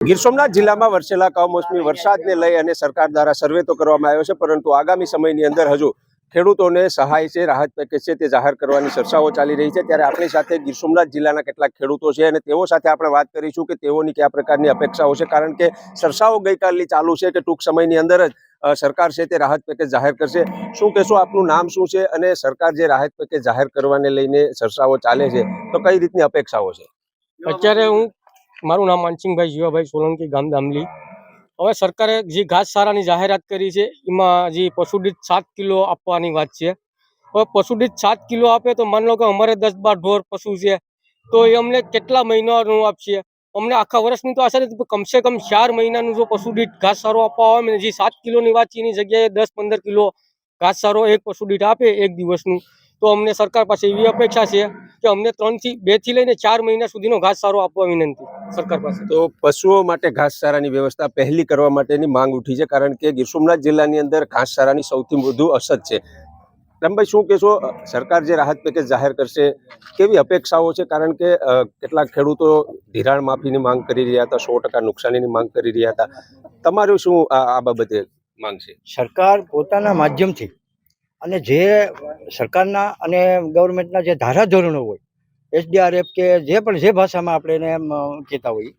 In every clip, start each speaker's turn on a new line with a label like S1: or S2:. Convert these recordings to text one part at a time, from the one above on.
S1: ગીર સોમનાથ જિલ્લામાં વરસેલા કમોસમી વરસાદને લઈ અને સરકાર દ્વારા સર્વે તો કરવામાં આવ્યો છે, પરંતુ આગામી સમયની અંદર હજુ ખેડૂતોને સહાય છે, રાહત પેકેજ છે તે જાહેર કરવાની ચર્ચાઓ ચાલી રહી છે. ત્યારે આપણી સાથે ગીર સોમનાથ જિલ્લાના કેટલાક ખેડૂતો છે અને તેઓ સાથે આપણે વાત કરીશું કે તેઓની કયા પ્રકારની અપેક્ષાઓ છે, કારણ કે સરસાઓ ગઈકાલની ચાલુ છે કે ટૂંક સમયની અંદર જ સરકાર છે તે રાહત પેકેજ જાહેર કરશે. શું કહેશો આપનું નામ શું છે અને સરકાર જે રાહત પેકેજ જાહેર કરવાને લઈને ચર્ચાઓ ચાલે છે, તો કઈ રીતની અપેક્ષાઓ છે?
S2: અત્યારે હું મારું નામ માનસિંહભાઈ જીવાભાઈ સોલંકી, ગામ દામલી હવે સરકારે જે ઘાસચારાની જાહેરાત કરી છે, એમાં જે પશુદીઠ સાત કિલો આપવાની વાત છે. હવે પશુદીઠ સાત કિલો આપે તો માની લો કે અમારે દસ બાર ઢોર પશુ છે, તો એ અમને કેટલા મહિનાનું આપશે? અમને આખા વર્ષની તો આશા નથી કમસે કમ ચાર મહિનાનું જો પશુદીઠ ઘાસચારો આપવા આવે જે સાત કિલોની વાત છે, એની જગ્યાએ દસ પંદર કિલો ઘાસચારો એક પશુદીઠ આપે એક દિવસનું, તો અમને સરકાર પાસે એવી અપેક્ષા છે કે અમને ત્રણથી, બેથી લઈને ચાર મહિના સુધીનો ઘાસચારો આપવા વિનંતી. સરકાર પાસે.
S1: તો પશુઓ માટે ઘાસચારાની વ્યવસ્થા પહેલી કરવા માટેની માંગ ઉઠી છે કારણ કે ગીર સોમનાથ જિલ્લાની અંદર ઘાસચારાની સૌથી વધુ અસર છે. રામભાઈ શું કહેશો? સરકાર જે રાહત પેકેજ જાહેર કરશે કેવી અપેક્ષાઓ છે? કારણ કે અ, કેટલાક ખેડૂતો ધિરાણ માફીની માંગ કરી રહ્યા હતા સો ટકા નુકસાનીની માંગ કરી રહ્યા હતા. તમારું શું આ આ બાબતે માંગ છે?
S3: સરકાર પોતાના માધ્યમથી અને જે સરકારના અને ગવર્મેન્ટના જે ધારાધોરણો હોય એસડીઆરએફ કે જે પણ જે ભાષામાં આપણે એને એમ કહેતા હોઈએ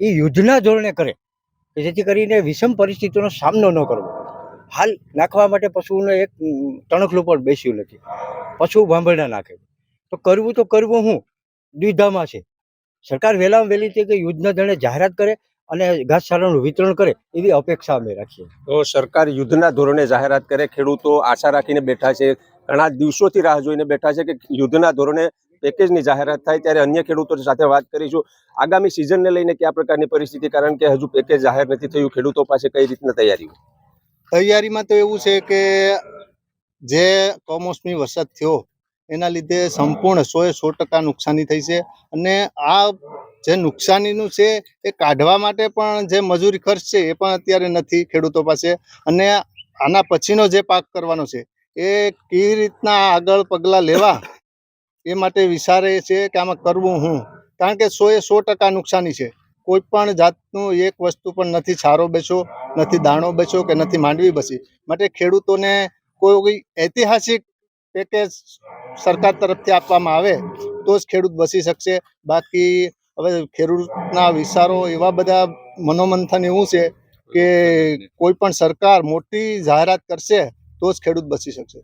S3: એ યુદ્ધના ધોરણે કરે. કે જેથી કરીને વિષમ પરિસ્થિતિનો સામનો ન કરવો. હાલ નાખવા માટે પશુઓને એક તણખલું પણ બેસ્યું નથી. પશુ ભાંભરણા નાખે. તો કરવું તો કરવું હું? દ્વિધામાં છે. સરકાર વહેલામાં વહેલી તકે યુદ્ધના ધોરણે જાહેરાત કરે અને ઘાસચારાનું વિતરણ કરે એવી અપેક્ષા અમે રાખીએ.
S1: તો સરકાર યુદ્ધના ધોરણે જાહેરાત કરે, ખેડૂતો આશા રાખીને બેઠા છે, ઘણા દિવસોથી રાહ જોઈને બેઠા છે કે યુદ્ધના ધોરણે પેકેજની જાહેરાત થાય ત્યારે અન્ય ખેડૂતો સાથે વાત કરીશું. આગામી સિઝનને લઈને કયા પ્રકારની પરિસ્થિતિ? કારણ કે હજુ પેકેજ જાહેર નથી થયું. ખેડૂતો પાસે કઈ રીતના તૈયારીઓ?
S4: તૈયારીમાં તો એવું છે કે જે કમોસમી વરસાદ થયો, એના લીધે સંપૂર્ણ સો એ સો ટકા નુકસાની થઈ છે. અને આ જે નુકસાનીનું છે, એ કાઢવા માટે પણ જે મજૂરી ખર્ચ છે, એ પણ અત્યારે નથી ખેડૂતો પાસે. અને આના પછીનો જે પાક કરવાનો છે, એ કેવી રીતના આગળ પગલાં લેવા? એ માટે વિચારે છે કે આમાં કરવું હું. કારણ કે સો એ સો ટકા નુકસાની છે. કોઈ પણ જાતનું એક વસ્તુ પણ નથી છારો બેસો, નથી દાણો બચ્યો કે નથી માંડવી બચી માટે ખેડૂતોને કોઈ ઐતિહાસિક પેકેજ સરકાર તરફથી આપવામાં આવે તો જ ખેડૂત બચી શકશે. બાકી હવે ખેડૂતના વિચારો એવા બધા મનોમંથન એવું છે કે કોઈ પણ સરકાર મોટી જાહેરાત કરશે તો જ ખેડૂત બચી શકશે.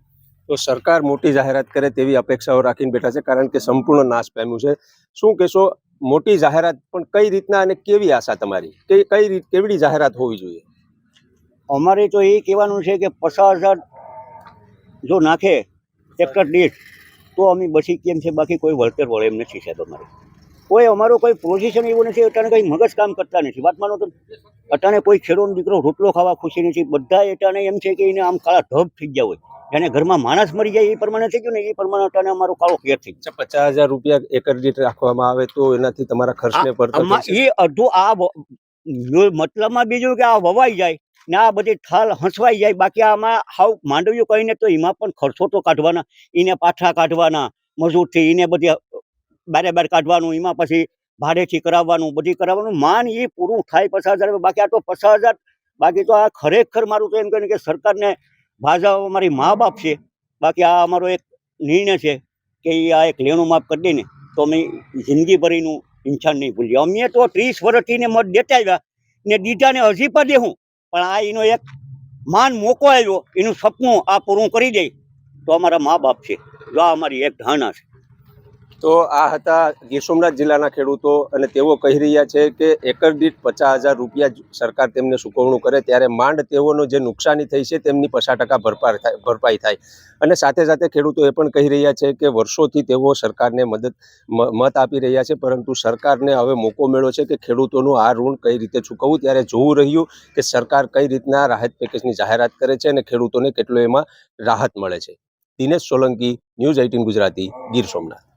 S1: તો સરકાર મોટી જાહેરાત કરે તેવી અપેક્ષાઓ રાખીને બેઠા છે, કારણ કે સંપૂર્ણ નાશ પામ્યું છે. શું કહેશો, મોટી જાહેરાત પણ કઈ રીતના અને કેવી આશા તમારી? કે કઈ રીત, કેવડી જાહેરાત હોવી જોઈએ?
S5: અમારે તો એ કહેવાનું છે કે પચાસ હજાર જો નાખે ટ્રેક્ટર દીઠ તો અમે બસી કેમ છે? બાકી કોઈ વળતર વળે એમ નથી સાહેબ અમારે. કોઈ અમારો કોઈ પોઝિશન એવું નથી અટાણે કંઈ મગજ કામ કરતા નથી. વાત માનો તો અટાણે કોઈ ખેડૂતનો દીકરો રોટલો ખાવા ખુશી નથી. બધા અટાણે એમ છે કે એને આમ કાળા ઢબ થઈ ગયા હોય. એને ઘરમાં માણસ મરી જાય એ પ્રમાણે થઈ ગયું ને એ પ્રમાણે અટાણે અમારો કાળો ફેર થઈ ગયો.
S1: પચાસ હજાર રૂપિયા એકર દીઠ રાખવામાં આવે તો એનાથી તમારા ખર્ચને પડતા
S5: એ અડધું આ મતલબમાં બીજું કે આ વવાઈ જાય ને આ બધી થાલ હંસવાઈ જાય. બાકી આમાં હાવ માંડવ્યું કહીને તો એમાં પણ ખર્ચો તો કાઢવાના એને પાછા કાઢવાના મજૂરથી એને બધી બારે બાર કાઢવાનું, એમાં પછી ભાડેથી કરાવવાનું, બધી કરાવવાનું. માન એ પૂરું થાય પચાસ હજાર બાકી આ તો પચાસ હજાર, બાકી તો આ ખરેખર મારું તો એમ કહે કે સરકારને ભાજપ અમારી મા બાપ છે. બાકી આ અમારો એક નિર્ણય છે કે એ આ એક લેણું માફ કરી દઈને તો અમે જિંદગી ભરીનું ઇન્સાન નહીં ભૂલીએ. અમે તો ત્રીસ વર્ષથી ને મત દેતા આવ્યા ને દીધાને હજી પણ દેવું પણ આ એનો એક માન મોકો આવ્યો એનું સપનું આ પૂરું કરી દે તો અમારા મા બાપ છે. જો આ અમારી એક ધારણા છે.
S1: તો આ હતા ગીર સોમનાથ જિલ્લાના ખેડૂતો અને તેઓ કહી રહ્યા છે કે એકર દીઠ પચાસ હજાર રૂપિયા સરકાર તેમને ચૂકવણું કરે ત્યારે માંડ તેઓનો જે નુકસાની થઈ છે તેમની પચાસ ટકા ભરપાર થાય, ભરપાઈ થાય. અને સાથે સાથે ખેડૂતો એ પણ કહી રહ્યા છે કે વર્ષોથી તેઓ સરકારને મદદ મત આપી રહ્યા છે, પરંતુ સરકારને હવે મોકો મળ્યો છે કે ખેડૂતોનું આ ઋણ કઈ રીતે ચૂકવવું? ત્યારે જોવું રહ્યું કે સરકાર કઈ રીતના રાહત પેકેજની જાહેરાત કરે છે અને ખેડૂતોને કેટલો એમાં રાહત મળે છે. Dinesh Solanki, news eighteen Gujarati, Gir Somnath.